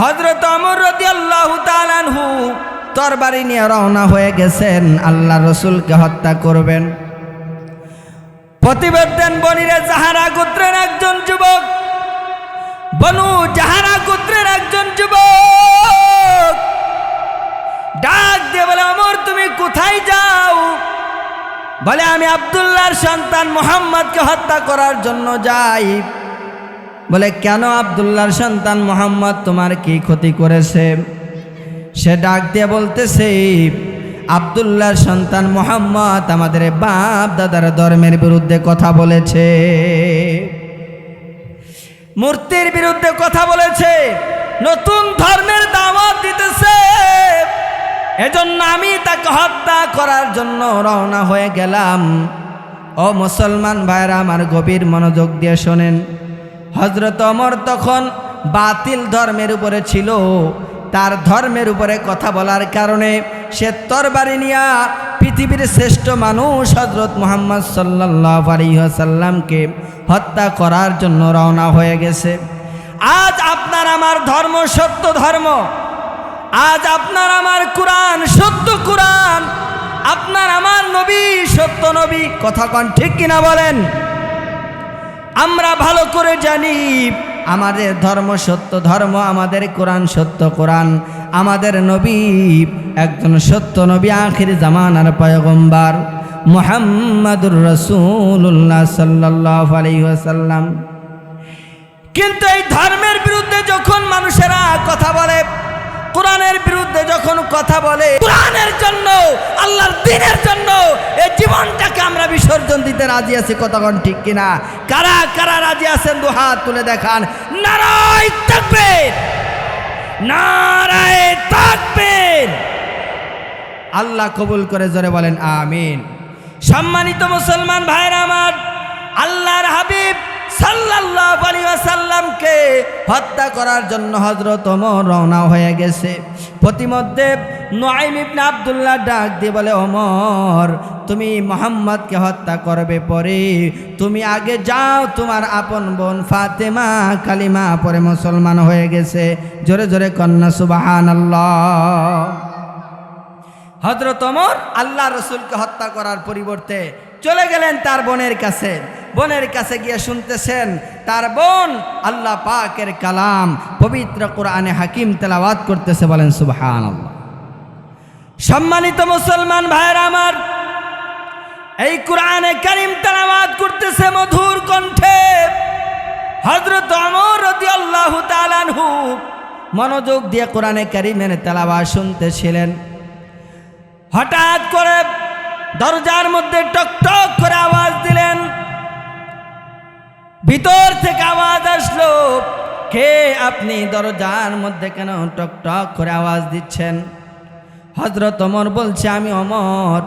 হজরত অমর রদি আল্লাহ তালানহু তরবারি নিয়ে রওনা হয়ে গেছেন। আল্লাহ রসুলকে হত্যা করবেন। প্রতিবেদন বনিরে জাহারা গোত্রের একজন যুবক, বনু জাহারা গোত্রের একজন যুবক। ডাক দিয়ে বলে অমর তুমি কোথায় যাও? বলে, আমি আবদুল্লাহর সন্তান মোহাম্মদকে হত্যা করার জন্য যাই। বলে, কেন আবদুল্লাহর সন্তান মোহাম্মদ তোমার কি ক্ষতি করেছে? সে ডাক দিয়ে বলতেছে, আবদুল্লাহর সন্তান মোহাম্মদ আমাদের বাপ দাদার ধর্মের বিরুদ্ধে কথা বলেছে। মূর্তির বিরুদ্ধে কথা বলেছে, নতুন ধর্মের দাওয়াত দিতেছে। এজন্য আমি তাকে হত্যা করার জন্য রওনা হয়ে গেলাম। ও মুসলমান ভাইরা আমার গভীর মনোযোগ দিয়ে শোনেন। হজরত অমর তখন বাতিল ধর্মের উপরে ছিল। তার ধর্মের উপরে কথা বলার কারণে সে তরবারি নিয়া পৃথিবীর শ্রেষ্ঠ মানুষ হজরত মোহাম্মদ সাল্লাহ আলিহাসাল্লামকে হত্যা করার জন্য রওনা হয়ে গেছে। আজ আপনার আমার ধর্ম সত্য ধর্ম। আজ আপনার আমার কোরআন সত্য কোরআন। আপনার আমার নবী সত্য নবী। কথা কন ঠিক কিনা বলেন? আমরা ভালো করে জানি, আমাদের ধর্ম সত্য, ধর্ম আমাদের কোরআন সত্য, কোরআন আমাদের নবী, একজন সত্য নবী আখির জামানার পয়গম্বার মোহাম্মদুর রসুল্লাহ সাল্লাহ আলহিহাসাল্লাম কিন্তু এই ধর্মের বিরুদ্ধে যখন মানুষেরা কথা বলে কোরআনের বিরুদ্ধে যখন কথা বলে, কোরআনের জন্য, আল্লাহর দিনের জন্য, এই জীবনটাকে আমরা বিসর্জন দিতে রাজি আছি কতক্ষণ ঠিক কিনা? কারা কারা রাজি আছেন? দু হাত তুলে দেখান। নারায় থাকবেন নারায় থাকবেন আল্লাহ কবুল করে জোরে বলেন, আমিন। সম্মানিত মুসলমান ভাইরা আমার, আল্লাহর হাবিব সাল্লাল্লাহু হত্যা করার জন্য হযরত রওনা হয়ে গেছে। প্রতিমধ্যে ইবনে আব্দুল্লাহ ডাক দিয়ে বলে, ওমর, তুমি মোহাম্মদকে হত্যা করবে পরে। তুমি আগে যাও, তোমার আপন বোন ফাতেমা কালিমা পরে মুসলমান হয়ে গেছে। জোরে জোরে কন্যা, সুবহানাল্লাহ। হজরত অমর আল্লাহ রসুলকে হত্যা করার পরিবর্তে চলে গেলেন তার বোনের কাছে। বোনের কাছে গিয়ে শুনতেছেন, তার বোন আল্লাহ পাকের কালাম, পবিত্র কোরআনে হাকিম তেলাওয়াত করতেছে, বলেন সুবহান সম্মানিত মুসলমান ভাইয়ের আমার, এই কোরআনে কারিম তেলাওয়াত করতেছে মধুর কণ্ঠে হজরত আল্লাহ তালানহু মনোযোগ দিয়ে কোরআনে কারিমের তেলাওয়াত শুনতেছিলেন। হঠাৎ করে দরজার মধ্যে টক টক করে কে আপনি দরজার মধ্যে কেন টক টক করে আওয়াজ দিচ্ছেন? হজরত অমর বলছে, আমি অমর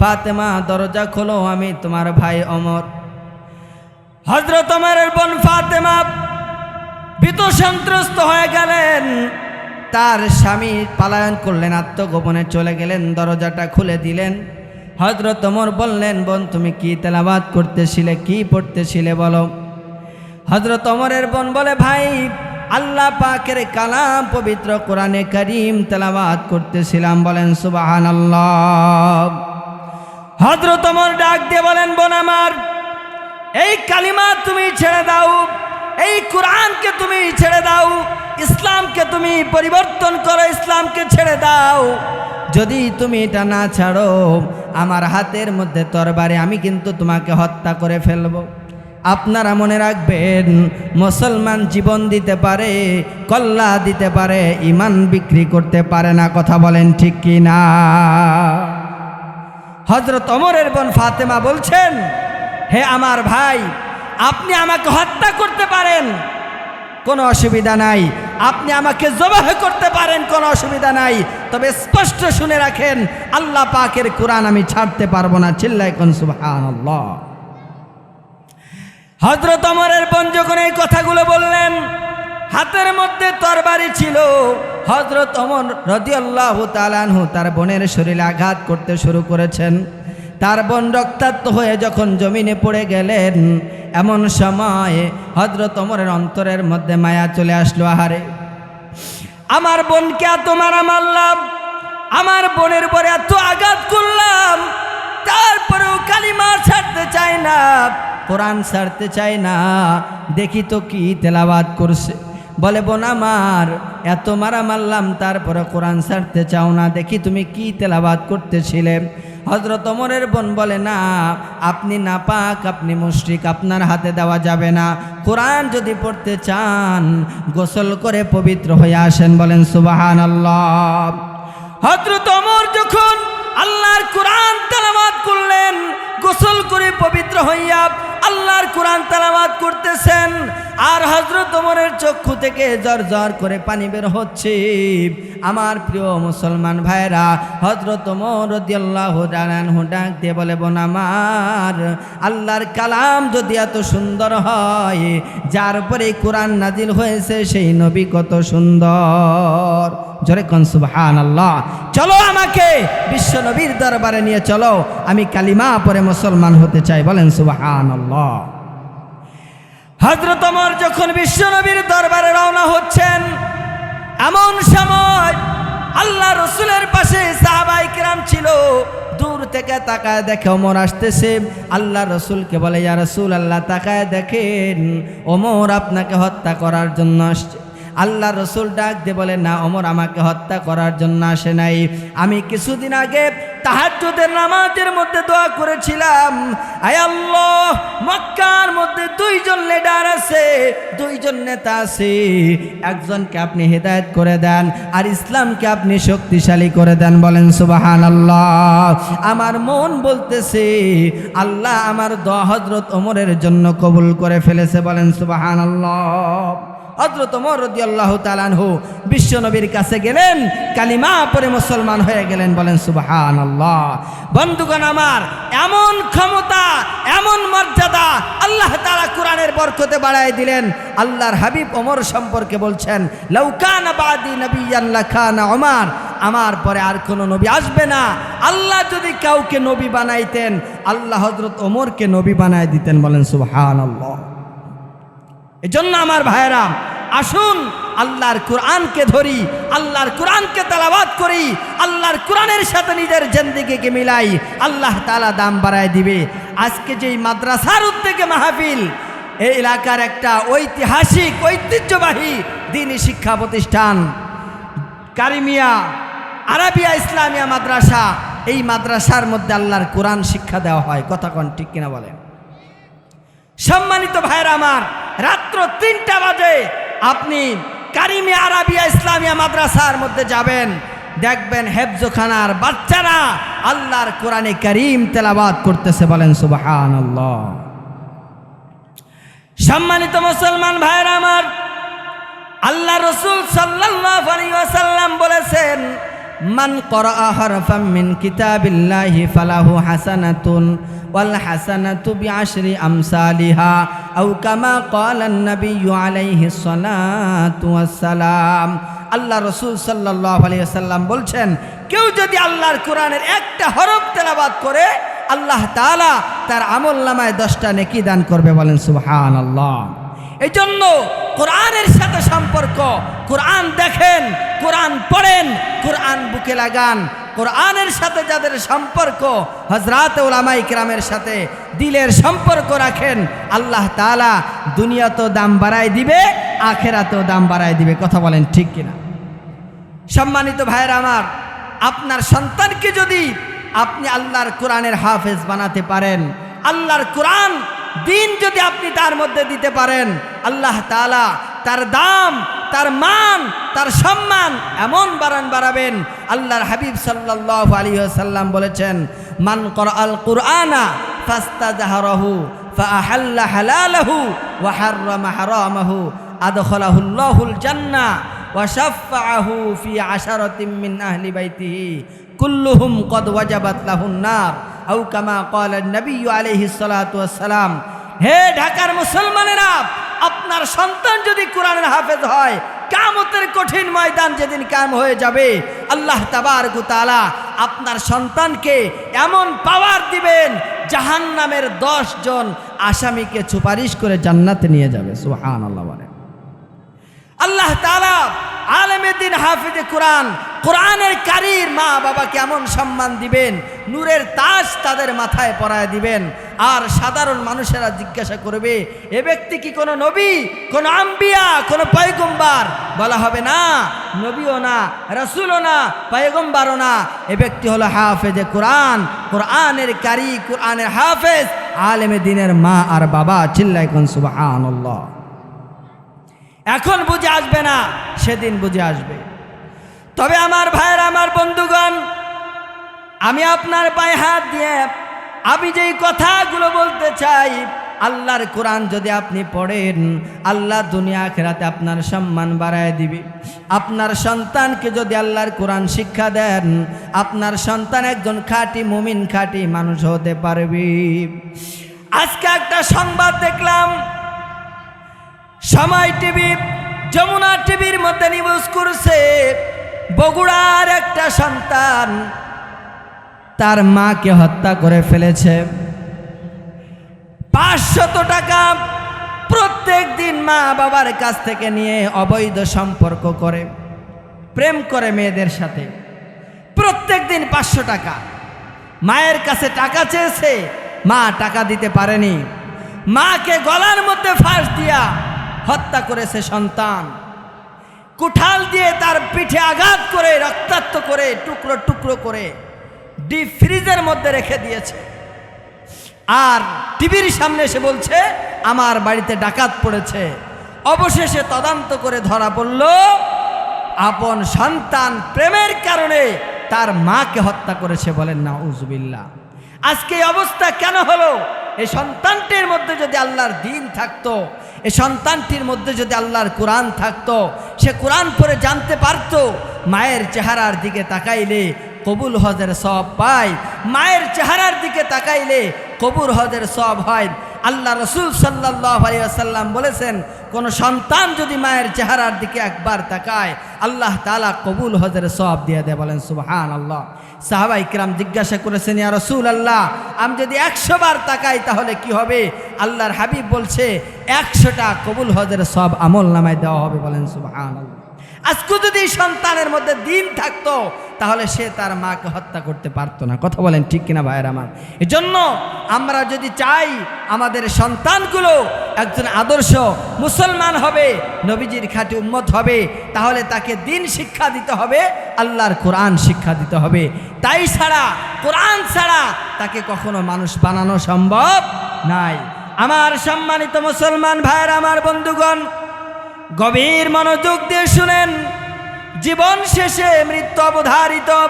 ফাতেমা, দরজা খোলো, আমি তোমার ভাই অমর হজরত অমরের বোন ফাতেমা ভীত সন্ত্রস্ত হয়ে গেলেন। তার স্বামী পালায়ন করলেন, আত্মগোপনে চলে গেলেন, দরজাটা খুলে দিলেন। হজরত ওমর বললেন, বোন, তুমি কি তেলাবাদ করতেছিলে, কি পড়তেছিলে বলো? হজরত ওমরের বোন বলে, ভাই, আল্লাহ পাকের কালাম পবিত্র কোরআনে করিম তেলাবাদ করতেছিলাম। বলেন সুবাহান আল্লাহ হজরত ওমর ডাক দিয়ে বলেন, বোন আমার, এই কালিমা তুমি ছেড়ে দাও, এই কোরআনকে তুমি ছেড়ে দাও, ইসলামকে তুমি পরিবর্তন করো, ইসলামকে ছেড়ে দাও। যদি তুমি এটা না ছাড়ো, আমার হাতের মধ্যে তরবারে, আমি কিন্তু তোমাকে হত্যা করে ফেলব। আপনারা মনে রাখবেন, মুসলমান জীবন দিতে পারে, কল্লা দিতে পারে ইমান বিক্রি করতে পারে না, কথা বলেন ঠিক কি না? হজরত অমরের বোন ফাতেমা বলছেন, হে আমার ভাই, আপনি আমাকে হত্যা করতে পারেন। কোনো অসুবিধা নাই। আপনি আমাকে জবাহ করতে পারেন, কোনো অসুবিধা নাই। তবে স্পষ্ট শুনে রাখেন, আল্লাহ পাকের কোরআন আমি ছাড়তে পারব না চিল্লাই কোন সুবহান হজরত অমরের বোন যখন এই কথাগুলো বললেন, হাতের মধ্যে তরবারি ছিল হজরত অমর রদিয়াল্লাহ তালানহু তার বোনের শরীরে আঘাত করতে শুরু করেছেন। তার বোন রক্তাক্ত হয়ে যখন জমিনে পড়ে গেলেন, এমন সময় হজরত অমরের অন্তরের মধ্যে মায়া চলে আসলো, আহারে! আমার বোনকে এত মারা মারলাম, আমার বোনের পরে এত আঘাত করলাম, তারপরেও কালিমা ছাড়তে চায় না। কোরআন ছাড়তে চায় না। দেখি তো কি তেলাবাদ করছে। বলে, বোন আমার, এত মারা মারলাম, তারপরে কোরআন ছাড়তে চাও না। দেখি তুমি কি তেলাবাদ করতেছিলে। হজরত অমরের বোন বলে, না, আপনি নাপাক, আপনি মুশরিক, আপনার হাতে দেওয়া যাবে না। কোরআন যদি পড়তে চান, গোসল করে পবিত্র হয়ে আসেন, বলেন সুবাহান আল্লাহ হজরত অমর যখন আল্লাহর কোরআন তেলাবাদ করলেন, গোসল করে পবিত্র হইয়া আল্লাহর কোরআন তেলাবাদ করতেছেন, আর হজরত ওমরের চক্ষু থেকে জ্বর জ্বর করে পানি বের হচ্ছে। আমার প্রিয় মুসলমান ভাইরা হজরত ওমর রদিয়াল্লাহ ডাক দিয়ে বলে, বোন আমার, আল্লাহর কালাম যদি এত সুন্দর হয়, যার উপরে কোরআন নাজিল হয়েছে সেই নবী কত সুন্দর। জোরে কন সুবহান আল্লাহ চলো আমাকে বিশ্ব নবীর দরবারে নিয়ে চলো। আমি কালিমা পরে মুসলমান হতে চাই, বলেন সুবহান আল্লাহ হজরত অমর যখন বিশ্ব নবীর দরবারে রওনা হচ্ছেন, এমন সময় আল্লাহ রসুলের পাশে সাহাবাই কিরাম ছিল। দূর থেকে তাকায় দেখে ওমর আসতেছে। আল্লাহ রসুলকে বলে, ইয়া রসুল আল্লাহ তাকায় দেখেন, ওমর আপনাকে হত্যা করার জন্য আসছে। আল্লাহ রসুল ডাক দিয়ে বলে, না, ওমর আমাকে হত্যা করার জন্য আসে নাই। আমি কিছুদিন আগে তাহাজ্জুদের নামাজের মধ্যে দোয়া করেছিলাম। আয় আল্লাহ, মক্কার মধ্যে দুইজন লিডার আছে, দুইজন নেতা আছে। একজনকে আপনি হেদায়েত করে দেন, আর ইসলামকে আপনি শক্তিশালী করে দেন। বলেন সুবাহান আল্লাহ আমার মন বলতেছে, আল্লাহ আমার দোয়া হজরত ওমরের জন্য কবুল করে ফেলেছে। বলেন সুবাহান আল্লাহ হজরত ওমর রদিয়াল্লাহু তালানহু বিশ্ব নবীর কাছে গেলেন, কালিমা পরে মুসলমান হয়ে গেলেন, বলেন সুবাহান আল্লাহ বন্ধুগণ আমার, এমন ক্ষমতা, এমন মর্যাদা আল্লাহ তালা কোরআনের বরকতে বাড়ায় দিলেন। আল্লাহর হাবিব ওমর সম্পর্কে বলছেন লৌকান নবী আল্লাহ খান ওমার। আমার পরে আর কোনো নবী আসবে না। আল্লাহ যদি কাউকে নবী বানাইতেন, আল্লাহ হজরত ওমরকে নবী বানায় দিতেন, বলেন সুবাহান আল্লাহ এজন্য আমার ভাইয়েরা, আসুন আল্লাহর কোরআনকে ধরি, আল্লাহর কোরআনকে তালাবাদ করি, আল্লাহর কোরআনের সাথে নিজের জেন্দিগিকে মিলাই আল্লাহ তালা দাম বাড়ায় দিবে। আজকে যেই মাদ্রাসার উদ্যোগে মাহফিল, এই এলাকার একটা ঐতিহাসিক, ঐতিহ্যবাহী দিনী শিক্ষা প্রতিষ্ঠান, কারিমিয়া আরাবিয়া ইসলামিয়া মাদ্রাসা, এই মাদ্রাসার মধ্যে আল্লাহর কোরআন শিক্ষা দেওয়া হয়। কথা কন ঠিক কিনা বলেন? সম্মানিত ভাইয়ের আমার, রাত্র তিনটা বাজে আপনি কারিমে আরাবিয়া ইসলামিয়া মাদ্রাসার মধ্যে যাবেন, দেখবেন হেফজোখানার বাচ্চারা আল্লাহর কোরআনে করিম তেলাবাদ করতেছে বলেন সুবাহান সম্মানিত মুসলমান ভাইয়ের আমার, আল্লাহ রসুল আলাইহি বলেছেন, মান করা হরফাম মিন কিতাবিল্লাহি ফালাহু হাসানাতুন ওয়াল হাসানাতু বিআশরি আমসালিহা আও কামা ক্বালা an-নাবিয়্যু আলাইহি আল্লাহ রসুল সাল্লাল্লাহু আলাইহি ওয়াসাল্লাম বলছেন, কেউ যদি আল্লাহর কোরআনের একটা হরফ তেলাওয়াত করে, আল্লাহ তাআলা তার আমল নামায় দশটা নেকি দান করবে বলেন সুহান আল্লাহ এই জন্য কোরআনের সাথে সম্পর্ক, কোরআন দেখেন, কোরআন পড়েন, কোরআন বুকে লাগান কোরআনের সাথে যাদের সম্পর্ক হজরাত ওলামাই কিরামের সাথে দিলের সম্পর্ক রাখেন, আল্লাহ তালা দুনিয়াতেও দাম বাড়ায় দিবে, আখেরাতেও দাম বাড়ায় দিবে। কথা বলেন ঠিক কিনা? সম্মানিত ভাইয়ের আমার, আপনার সন্তানকে যদি আপনি আল্লাহর কোরআনের হাফেজ বানাতে পারেন, আল্লাহর কোরআন দিন যদি আপনি তার মধ্যে দিতে পারেন, আল্লাহ তালা তার দাম তার মান, তার সম্মান এমন বাড়ান বাড়াবেন। আল্লাহর হাবিব সাল্লাহ আলী সাল্লাম বলেছেন, মান কর আল কুরআনা ফাস্তা জাহরহু ফাহাল্লা হালালাহু ওয়াহাররামা হারামাহু আদখলাহুল্লাহুল জান্নাহ ওয়াশাফাআহু ফি আশারাতিন মিন আহলি বাইতিহি কুল্লুহুম কদ ওয়াজাবাত লাহুন নার। আও কামা ক্বালা নবী আলাইহিস সালাতু ওয়াসসালাম হে ঢাকার মুসলমানেরা আপনার সন্তান যদি কোরআনের হাফেজ হয় কামতের কঠিন ময়দান যেদিন কাম হয়ে যাবে, আল্লাহ তাবার গুতালা আপনার সন্তানকে এমন পাওয়ার দিবেন জাহান নামের দশ জন আসামিকে সুপারিশ করে জান্নাতে নিয়ে যাবে। সুহান আল্লাহ আল্লাহ তাআলা আলেমে দিন হাফিজে কোরআন, কোরআনের কারির মা বাবা কেমন সম্মান দিবেন, নূরের তাজ তাদের মাথায় পরায় দিবেন। আর সাধারণ মানুষেরা জিজ্ঞাসা করবে, এ ব্যক্তি কি কোনো নবী, কোনো আম্বিয়া, কোনো পয়গম্বার? বলা হবে না, নবীও না, রসুলও না, পয়গম্বারও না। এ ব্যক্তি হলো হাফেজে কোরআন, কোরআনের কারি, কোরআনের হাফেজ, আলেমে দিনের মা আর বাবা চিল্লাই কোন সুবাহ এখন বুঝে আসবে না, সেদিন বুঝে আসবে। তবে আমার ভাইয়ের, আমার বন্ধুগণ, আমি আপনার পায়ে হাত দিয়ে আমি যেই কথাগুলো বলতে চাই, আল্লাহর কোরআন যদি আপনি পড়েন, আল্লাহ দুনিয়া খেরাতে আপনার সম্মান বাড়ায় দিবে। আপনার সন্তানকে যদি আল্লাহর কোরআন শিক্ষা দেন, আপনার সন্তান একজন খাঁটি মুমিন, খাঁটি মানুষ হতে পারবে। আজকে একটা সংবাদ দেখলাম সময় টিভি, যমুনা টিভির মধ্যে নিউজ করছে, বগুড়ার একটা সন্তান, তার মাকে হত্যা করে ফেলেছে। পাঁচশত টাকা প্রত্যেক দিন মা বাবার কাছ থেকে নিয়ে অবৈধ সম্পর্ক করে, প্রেম করে মেয়েদের সাথে। প্রত্যেক দিন পাঁচশো টাকা। মায়ের কাছে টাকা চেয়েছে, মা টাকা দিতে পারেনি। মাকে গলার মধ্যে ফাঁস দিয়া হত্যা করেছে সন্তান। কুঠাল দিয়ে তার পিঠে আঘাত করে, রক্তাক্ত করে, টুকরো টুকরো করে ডিপ ফ্রিজের মধ্যে রেখে দিয়েছে। আর টিভির সামনে এসে বলছে, আমার বাড়িতে ডাকাত পড়েছে। অবশেষে তদন্ত করে ধরা পড়ল, আপন সন্তান প্রেমের কারণে তার মাকে হত্যা করেছে বলেন না উজবিল্লা আজকে এই অবস্থা কেন হলো? এই সন্তানটির মধ্যে যদি আল্লাহর দিন থাকতো এই সন্তানটির মধ্যে যদি আল্লাহর কোরআন থাকতো, সে কোরআন পরে জানতে পারতো, মায়ের চেহারার দিকে তাকাইলে কবুল হজের সব পায়। মায়ের চেহারার দিকে তাকাইলে কবুল হজের সব হয়। আল্লাহ রসুল সাল্লাহ বলেছেন, কোন সন্তান যদি মায়ের চেহারার দিকে একবার তাকায়, আল্লাহ তালা কবুল হজের সব দিয়ে দেয়, বলেন সুবহান আল্লাহ সাহাবা ইকরাম জিজ্ঞাসা করেছেন, ইয়া রসুল আল্লাহ আমি যদি একশো বার তাকাই তাহলে কি হবে? আল্লাহর হাবিব বলছে, একশোটা কবুল হজের সব আমল নামায় দেওয়া হবে, বলেন সুবহান আল্লাহ আজকে যদি সন্তানের মধ্যে দিন থাকতো, তাহলে সে তার মাকে হত্যা করতে পারতো না। কথা বলেন ঠিক কিনা ভাইয়ের আমার? এজন্য আমরা যদি চাই আমাদের সন্তানগুলো একজন আদর্শ মুসলমান হবে, নবীজির খাঁটি উম্মত হবে, তাহলে তাকে দিন শিক্ষা দিতে হবে, আল্লাহর কোরআন শিক্ষা দিতে হবে। তাই ছাড়া, কোরআন ছাড়া তাকে কখনো মানুষ বানানো সম্ভব নাই। আমার সম্মানিত মুসলমান ভাইয়ের আমার বন্ধুগণ গভীর মনোযোগ দিয়ে শুনেন। জীবন শেষে মৃত্যু অবধারিত।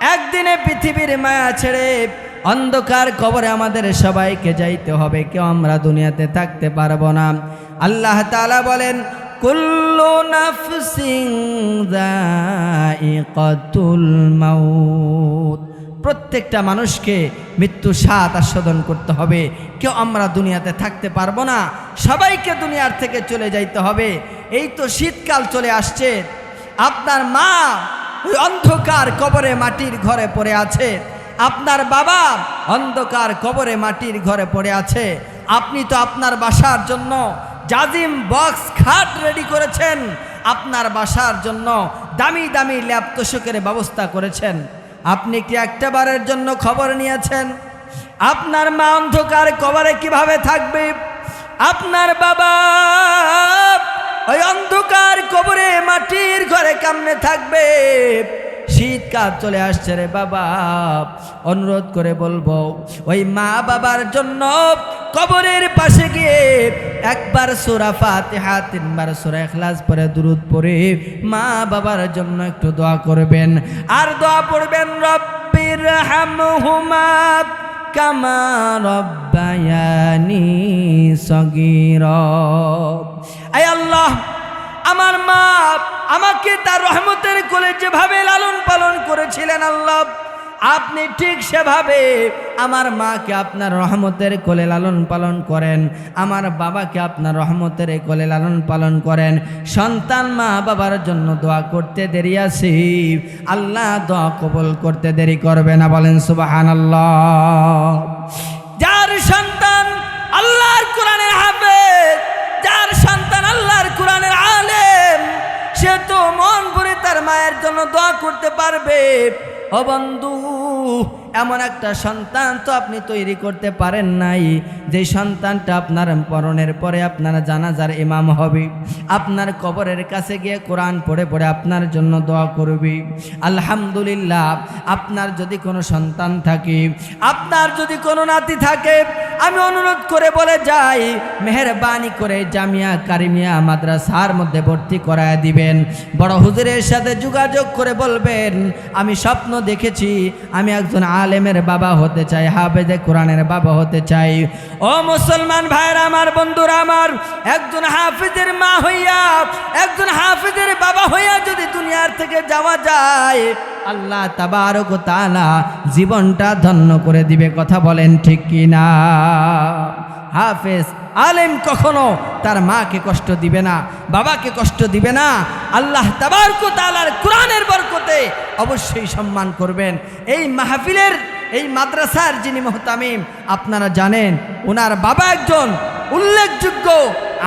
একদিনে পৃথিবীর মায়া ছেড়ে অন্ধকার কবরে আমাদের সবাইকে যাইতে হবে। কেউ আমরা দুনিয়াতে থাকতে পারব না। আল্লাহ তাআলা বলেন, কুল্লু নাফসিং যায়িকাতুল মাউত। প্রত্যেকটা মানুষকে মৃত্যু স্বাদ আস্বাদন করতে হবে। কেউ আমরা দুনিয়াতে থাকতে পারব না। সবাইকে দুনিয়ার থেকে চলে যাইতে হবে। এই তো শীতকাল চলে আসছে। আপনার মা ওই অন্ধকার কবরে মাটির ঘরে পড়ে আছে। আপনার বাবা অন্ধকার কবরে মাটির ঘরে পড়ে আছে। আপনি তো আপনার বাসার জন্য জাজিম বক্স খাট রেডি করেছেন। আপনার বাসার জন্য দামি দামি ল্যাপ তোষকের ব্যবস্থা করেছেন। আপনি কি একটা বারের জন্য খবর নিয়েছেন? আপনার মা অন্ধকার কবরে কীভাবে থাকবে? আপনার বাবা ওই অন্ধকার কবরে মাটির ঘরে কামনে থাকবে? শীতকাল চলে আসছে রে বাবা। অনুরোধ করে বলব, ওই মা বাবার জন্য কবরের পাশে গিয়ে একবার সুরা ফাতিহা, তিনবার সুরা এখলাস পরে দুরুদ পরে মা বাবার জন্য একটু দোয়া করবেন। আর দোয়া পড়বেন, রব্বির হামহুমা কামা রব্বায়ানি সগীর। আয় আল্লাহ, আমার মা আমাকে তার রহমতের কোলে যেভাবে লালন পালন করেছিলেন আল্লাহ, আপনি ঠিক সেভাবে আমার মাকে আপনার রহমতের কোলে লালন পালন করেন, আমার বাবাকে আপনার রহমতের কোলে লালন পালন করেন। সন্তান মা বাবার জন্য দোয়া করতে দেরি আছি, আল্লাহ দোয়া কবল করতে দেরি করবে না বলেন সুবাহান আল্লাহ যার সন্তান সে তো মন ভরে তার মায়ের জন্য দোয়া করতে পারবে। অবন্ধু বন্ধু এমন একটা সন্তান তো আপনি তৈরি করতে পারেন নাই। যে সন্তানটা আপনার পরনের পরে আপনার জানাজার ইমাম হবে, আপনার কবরের কাছে গিয়ে কোরআন পড়ে পড়ে আপনার জন্য দোয়া করবে। আলহামদুলিল্লাহ, আপনার যদি কোনো সন্তান থাকে, আপনার যদি কোনো নাতি থাকে, আমি অনুরোধ করে বলে যাই, মেহরবানি করে জামিয়া কারিমিয়া মাদ্রাসার মধ্যে ভর্তি করায় দিবেন। বড় হুজুরের সাথে যোগাযোগ করে বলবেন, আমি স্বপ্ন দেখেছি, আমি একজন আলেমের বাবা হতে চাই, হাফেজে কোরআনের বাবা হতে চাই। ও মুসলমান ভাইরা আমার, বন্ধুরা আমার, একজন হাফিজের মা হইয়া, একজন হাফিজের বাবা হইয়া যদি দুনিয়ার থেকে যাওয়া যায়, আল্লাহ তাবারক তালা জীবনটা ধন্য করে দিবে, কথা বলেন ঠিক কি না হাফেজ আলেম কখনো তার মাকে কষ্ট দিবে না, বাবাকে কষ্ট দিবে না। আল্লাহ তাবারক তালার কোরআনের বরকতে অবশ্যই সম্মান করবেন। এই মাহফিলের, এই মাদ্রাসার যিনি মোহতামিম, আপনারা জানেন ওনার বাবা একজন উল্লেখযোগ্য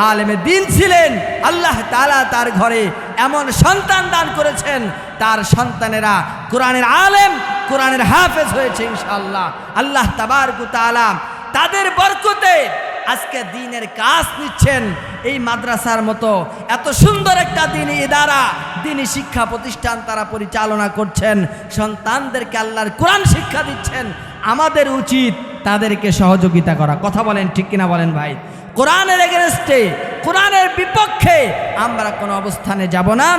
আলেমে দিন ছিলেন। আল্লাহ তালা তার ঘরে এমন সন্তান দান করেছেন, তার সন্তানেরা কোরআনের আলেম, কোরআনের হাফেজ হয়েছে ইনশাআল্লাহ। আল্লাহ তাবারকু তাআলা তাদের বরকতে আজকে দিনের কাজ নিচ্ছেন এই মাদ্রাসার মতো। এত সুন্দর একটা দিনই ইদারা দিনই শিক্ষা প্রতিষ্ঠান তারা পরিচালনা করছেন। সন্তানদেরকে আল্লাহর কোরআন শিক্ষা দিচ্ছেন। আমাদের উচিত তাদেরকে সহযোগিতা করা। কথা বলেন, ঠিক কিনা বলেন ভাই? কোরআনের এগেনস্টে, কোরআনের বিপক্ষে আমরা কোনো অবস্থানে যাব না।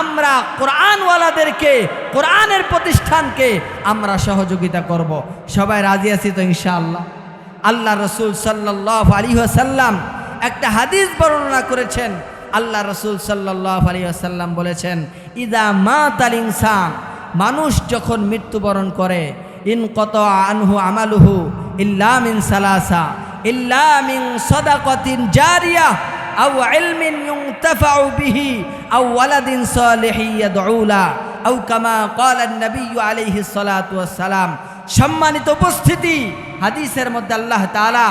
আমরা কোরআনওয়ালাদেরকে, কোরআনের প্রতিষ্ঠানকে আমরা সহযোগিতা করব। সবাই রাজি আছি তো ইনশাআল্লাহ? আল্লাহ রসুল সাল্লাহ আলী সাল্লাম একটা হাদিস বর্ণনা করেছেন। আল্লাহ রসুল সাল্লাহ আলী আসাল্লাম বলেছেন, ইদা মা তাল ইনসান, মানুষ যখন মৃত্যুবরণ করে, ইন কত আনহু আমালুহু ইল্লামিন সালাসা ইল্লামিন সদাকতিন জারিয়া আউ ইলমিন ইউনতাফাউ বিহি আউ ওয়ালাদিন সালিহি ইয়াদউলা আউ কামা ক্বালা নবী আলাইহিস সালাতু ওয়াস সালাম সম্মানিত উপস্থিতি হাদিসের মধ্যে আল্লাহ তাআলা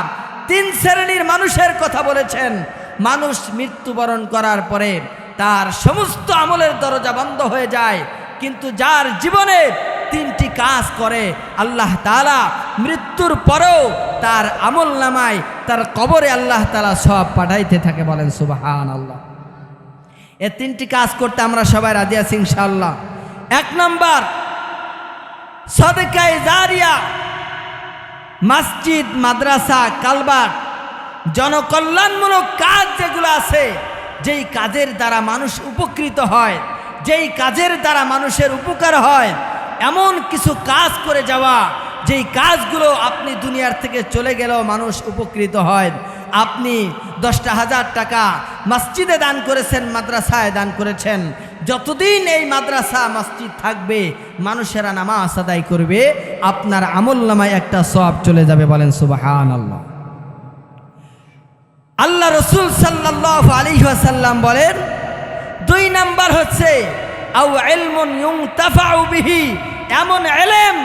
তিন শ্রেণির মানুষের কথা বলেছেন। মানুষ মৃত্যুবরণ করার পরে তার সমস্ত আমলের দরজা বন্ধ হয়ে যায়। কিন্তু যার জীবনে তিনটি কাজ করে, আল্লাহ তালা মৃত্যুর পরেও তার আমল নামায় তার কবরে আল্লাহ তালা সব পাঠাইতে থাকে বলেন সুবাহান আল্লাহ এ তিনটি কাজ করতে আমরা সবাই রাজি আছি ইনশাআল্লাহ। এক নম্বর, সদকায় জারিয়া মসজিদ, মাদ্রাসা কালবার জনকল্যাণমূলক কাজ যেগুলো আছে, যেই কাজের দ্বারা মানুষ উপকৃত হয়, যেই কাজের দ্বারা মানুষের উপকার হয়, এমন কিছু কাজ করে যাওয়া, যেই কাজগুলো আপনি দুনিয়ার থেকে চলে গেলেও মানুষ উপকৃত হয়। আপনি দশটা হাজার টাকা মসজিদে দান করেছেন, মাদ্রাসায় দান করেছেন যতদিন এই মাদ্রাসা, মসজিদ থাকবে, মানুষেরা নামাজ আদায় করবে, আপনার আমল নামায় একটা সব চলে যাবে বলেন সুবাহান আল্লাহ আল্লাহ রসুল সাল্লাহ আলী সাল্লাম বলেন, দুই নাম্বার হচ্ছে এমন এলেম,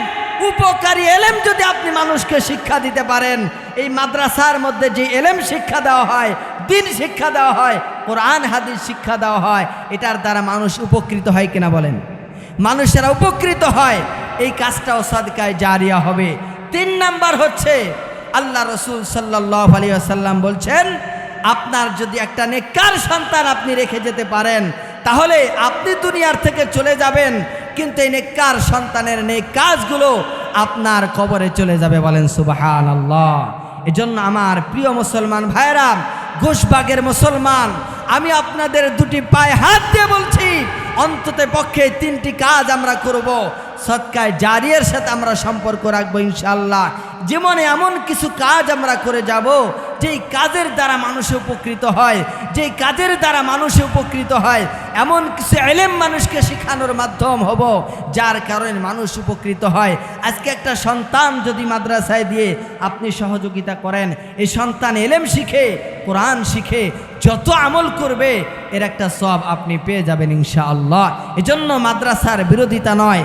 উপকারী এলেম যদি আপনি মানুষকে শিক্ষা দিতে পারেন, এই মাদ্রাসার মধ্যে যে এলেম শিক্ষা দেওয়া হয় দিন শিক্ষা দেওয়া হয়, কোরআন, হাদিস শিক্ষা দেওয়া হয়, এটার দ্বারা মানুষ উপকৃত হয় কিনা বলেন? মানুষেরা উপকৃত হয়, এই কাজটাও সাদকায় জারিয়া হবে। তিন নাম্বার হচ্ছে, আল্লাহ রসুল সাল্লাহ আলী আসাল্লাম বলছেন, আপনার যদি একটা নেকার সন্তান আপনি রেখে যেতে পারেন, তাহলে আপনি দুনিয়ার থেকে চলে যাবেন, কিন্তু এই নেকার সন্তানের নেই কাজগুলো আপনার কবরে চলে যাবে বলেন সুবাহান আল্লাহ এজন্য আমার প্রিয় মুসলমান ভাইরা ঘোষবাগের মুসলমান, আমি আপনাদের দুটি পায়ে হাত দিয়ে বলছি, অন্তত পক্ষে তিনটি কাজ আমরা করব। সৎকায় জারিয়ের সাথে আমরা সম্পর্ক রাখব ইনশাল্লাহ জীবনে এমন কিছু কাজ আমরা করে যাব, যেই কাজের দ্বারা মানুষ উপকৃত হয়, যেই কাজের দ্বারা মানুষ উপকৃত হয়, এমন কিছু এলেম মানুষকে শেখানোর মাধ্যম হব, যার কারণে মানুষ উপকৃত হয়। আজকে একটা সন্তান যদি মাদ্রাসায় দিয়ে আপনি সহযোগিতা করেন, এই সন্তান এলেম শিখে, কোরআন শিখে, যত আমল করবে, এর একটা সব আপনি পেয়ে যাবেন ইনশাআল্লাহ। এজন্য মাদ্রাসার বিরোধিতা নয়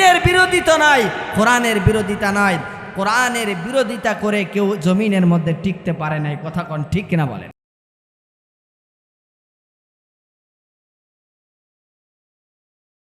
দিনের বিরোধিতা নাই, কোরআনের বিরোধিতা নাই। কোরআনের বিরোধিতা করে কেউ জমিনের মধ্যে টিকতে পারে নাই। কথা কন ঠিক কিনা বলেন?